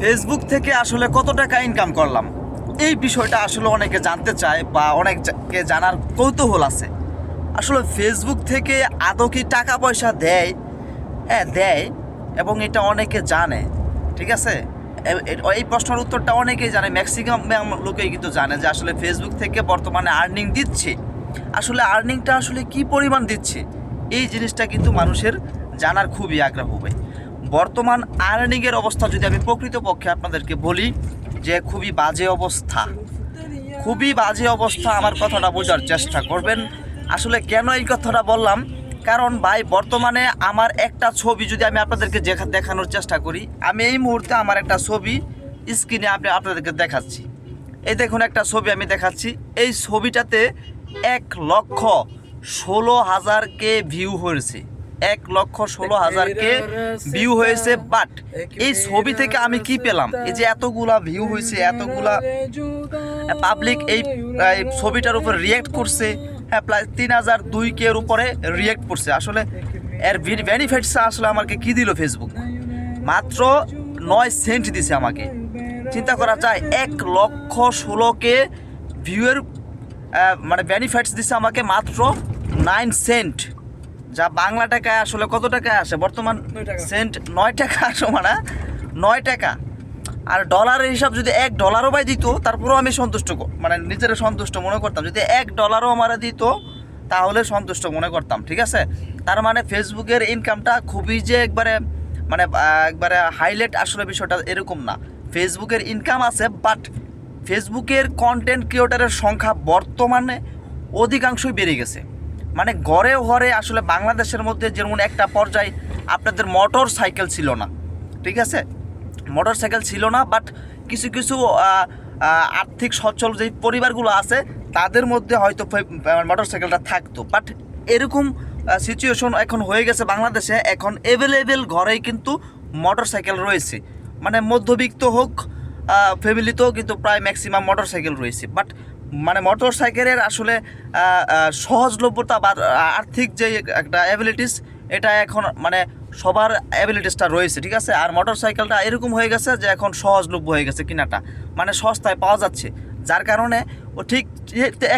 Facebook থেকে আসলে কত টাকা ইনকাম করলাম? এই বিষয়টা আসলে অনেকে জানতে চায় বা অনেককে জানার কৌতূহল আছে। আসলে ফেসবুক থেকে আদৌ কি টাকা পয়সা দেয়? হ্যাঁ দেয় এবং এটা অনেকে জানে, ঠিক আছে? এই প্রশ্নের উত্তরটা অনেকেই জানে ম্যাক্সিমাম লোকেই কিন্তু জানে যে আসলে ফেসবুক থেকে বর্তমানে আর্নিং দিচ্ছে। আসলে আর্নিংটা আসলে কি পরিমাণ দিচ্ছে? এই জিনিসটা কিন্তু মানুষের জানার খুবই আগ্রহ হবে। বর্তমান আর্নিংয়ের অবস্থা যদি আমি প্রকৃতপক্ষে আপনাদেরকে বলি, যে খুবই বাজে অবস্থা। খুবই বাজে অবস্থা আমার কথাটা বোঝার চেষ্টা করবেন। আসলে কেন এই কথাটা বললাম? কারণ ভাই, বর্তমানে আমার একটা ছবি যদি আমি আপনাদেরকে দেখানোর চেষ্টা করি, আমি এই মুহূর্তে আমার একটা ছবি স্ক্রিনে আপনি আপনাদেরকে দেখাচ্ছি। এই দেখুন একটা ছবি আমি দেখাচ্ছি। এই ছবিটাতে এক লক্ষ ষোলো হাজার কে ভিউ হয়েছে। এক লক্ষ ষোলো হাজার কে ভিউ হয়েছে বাট এই ছবি থেকে আমি কি পেলাম? এই যে এতগুলা ভিউ হয়েছে, এতগুলা পাবলিক এই ছবিটার উপর রিয়েক্ট করছে হ্যাঁ প্রায় তিন হাজার দুই কে এর উপরে রিয়েক্ট করছে। আসলে এর বেনিফিটস আসলে আমাকে কি দিল ফেসবুক মাত্র নয় সেন্ট দিছে আমাকে। চিন্তা করা যায়, এক লক্ষ ষোলো কে ভিউয়ের মানে বেনিফিটস দিছে আমাকে মাত্র নাইন সেন্ট যা বাংলা টাকায় আসলে কত টাকায় আসে? বর্তমান সেন্ট নয় টাকা আসো মানে নয় টাকা। আর ডলারের হিসাব যদি এক ডলারও বাই দিত তারপরেও আমি সন্তুষ্ট মানে নিজের সন্তুষ্ট মনে করতাম। যদি এক ডলারও আমার দিত তাহলে সন্তুষ্ট মনে করতাম ঠিক আছে? তার মানে ফেসবুকের ইনকামটা খুবই যে একবারে মানে একবারে হাইলাইট আসলে বিষয়টা এরকম না। ফেসবুকের ইনকাম আছে বাট ফেসবুকের কন্টেন্ট ক্রিয়েটারের সংখ্যা বর্তমানে অধিকাংশই বেড়ে গেছে। মানে ঘরে ঘরে আসলে বাংলাদেশের মধ্যে যেমন একটা পর্যায়ে আপনাদের মোটর সাইকেল ছিল না, ঠিক আছে? মোটর সাইকেল ছিল না বাট কিছু কিছু আর্থিক সচ্ছল যে পরিবারগুলো আছে, তাদের মধ্যে হয়তো মোটর সাইকেলটা থাকতো। বাট এরকম সিচুয়েশন এখন হয়ে গেছে বাংলাদেশে। এখন অ্যাভেলেবেল ঘরেই কিন্তু মোটর সাইকেল রয়েছে। মানে মধ্যবিত্ত হোক ফ্যামিলিতেও কিন্তু প্রায় ম্যাক্সিমাম মোটর সাইকেল রয়েছে। বাট মানে মোটর সাইকেলের আসলে সহজলভ্যতা বা আর্থিক যে একটা অ্যাবিলিটিস এটা এখন মানে সবার অ্যাবিলিটিসটা রয়েছে, ঠিক আছে? আর মোটর সাইকেলটা এরকম হয়ে গেছে যে এখন সহজলভ্য হয়ে গেছে কেনাটা মানে সস্তায় পাওয়া যাচ্ছে। যার কারণে ও ঠিক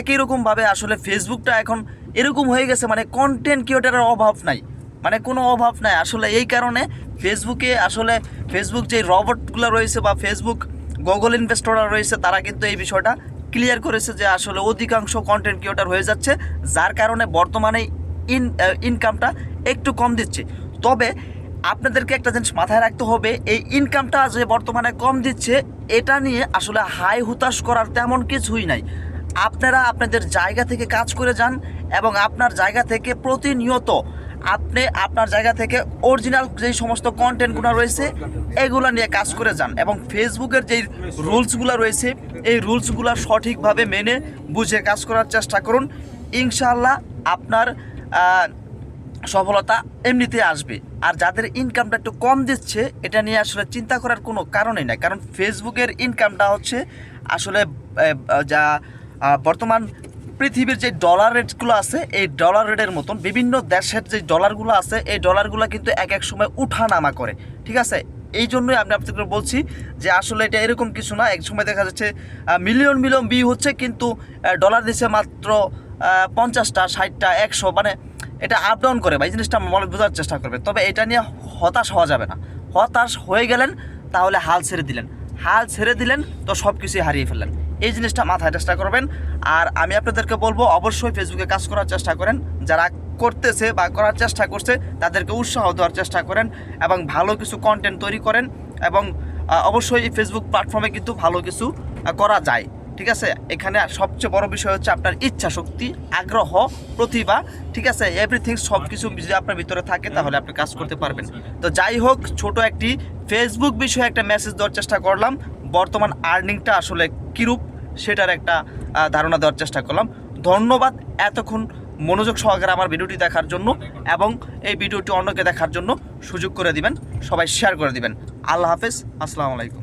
একই রকমভাবে আসলে ফেসবুকটা এখন এরকম হয়ে গেছে মানে কন্টেন্ট ক্রিয়েটারের অভাব নাই। মানে কোনো অভাব নাই। আসলে এই কারণে ফেসবুকে আসলে ফেসবুক যে রবটগুলো রয়েছে বা ফেসবুক গুগল ইনভেস্টররা রয়েছে, তারা কিন্তু এই বিষয়টা ক্লিয়ার করেছে যে আসলে অধিকাংশ কন্টেন্ট ক্রিয়েটার হয়ে যাচ্ছে, যার কারণে বর্তমানে ইন ইনকামটা একটু কম দিচ্ছে। তবে আপনাদেরকে একটা জিনিস মাথায় রাখতে হবে, এই ইনকামটা যে বর্তমানে কম দিচ্ছে, এটা নিয়ে আসলে হাই হুতাশ করার তেমন কিছুই নাই। আপনারা আপনাদের জায়গা থেকে কাজ করে যান এবং আপনার জায়গা থেকে প্রতিনিয়ত আপনি আপনার জায়গা থেকে অরিজিনাল যেই সমস্ত কন্টেন্টগুলো রয়েছে, এগুলো নিয়ে কাজ করে যান এবং ফেসবুকের যেই রুলসগুলো রয়েছে, এই রুলসগুলো সঠিকভাবে মেনে বুঝে কাজ করার চেষ্টা করুন। ইনশাআল্লাহ আপনার সফলতা এমনিতে আসবে। আর যাদের ইনকামটা একটু কম দিচ্ছে, এটা নিয়ে আসলে চিন্তা করার কোনো কারণই নাই। কারণ ফেসবুকের ইনকামটা হচ্ছে আসলে যা বর্তমান পৃথিবীর যে ডলার রেটগুলো আছে, এই ডলার রেটের মতন বিভিন্ন দেশের যে ডলারগুলো আছে, এই ডলারগুলো কিন্তু এক এক সময় উঠা নামা করে। ঠিক আছে? এই জন্যই আমি আপনাদের বলছি যে আসলে এটা এরকম কিছু না। এক সময় দেখা যাচ্ছে মিলিয়ন মিলিয়ন বি হচ্ছে কিন্তু ডলার দিচ্ছে মাত্র পঞ্চাশটা, ষাটটা, একশো মানে এটা আপ ডাউন করে বা এই জিনিসটা মনে বোঝার চেষ্টা করবে। তবে এটা নিয়ে হতাশ হওয়া যাবে না। হতাশ হয়ে গেলেন, তাহলে হাল ছেড়ে দিলেন। হাল ছেড়ে দিলেন, তো সব কিছুই হারিয়ে ফেললেন। এই জিনিসটা মাথায় চেষ্টা করবেন। আর আমি আপনাদেরকে বলব, অবশ্যই ফেসবুকে কাজ করার চেষ্টা করেন। যারা করতেছে বা করার চেষ্টা করছে, তাদেরকে উৎসাহ দেওয়ার চেষ্টা করেন এবং ভালো কিছু কন্টেন্ট তৈরি করেন এবং অবশ্যই ফেসবুক প্ল্যাটফর্মে কিন্তু ভালো কিছু করা যায়। ঠিক আছে? এখানে সবচেয়ে বড় বিষয় হচ্ছে আপনার ইচ্ছা শক্তি, আগ্রহ, প্রতিভা। ঠিক আছে? এভরিথিং সব কিছু যদি আপনার ভিতরে থাকে, তাহলে আপনি কাজ করতে পারবেন। তো যাই হোক, ছোট একটি ফেসবুক বিষয়ে একটা মেসেজ দেওয়ার চেষ্টা করলাম। বর্তমান আর্নিংটা আসলে কীরূপ? সেটার একটা ধারণা দেওয়ার চেষ্টা করলাম। ধন্যবাদ এতক্ষণ মনোযোগ সহকারে আমার ভিডিওটি দেখার জন্য এবং এই ভিডিওটি অন্যকে দেখার জন্য সুযোগ করে দিবেন, সবাই শেয়ার করে দিবেন। আল্লাহ হাফেজ, আসসালামু আলাইকুম।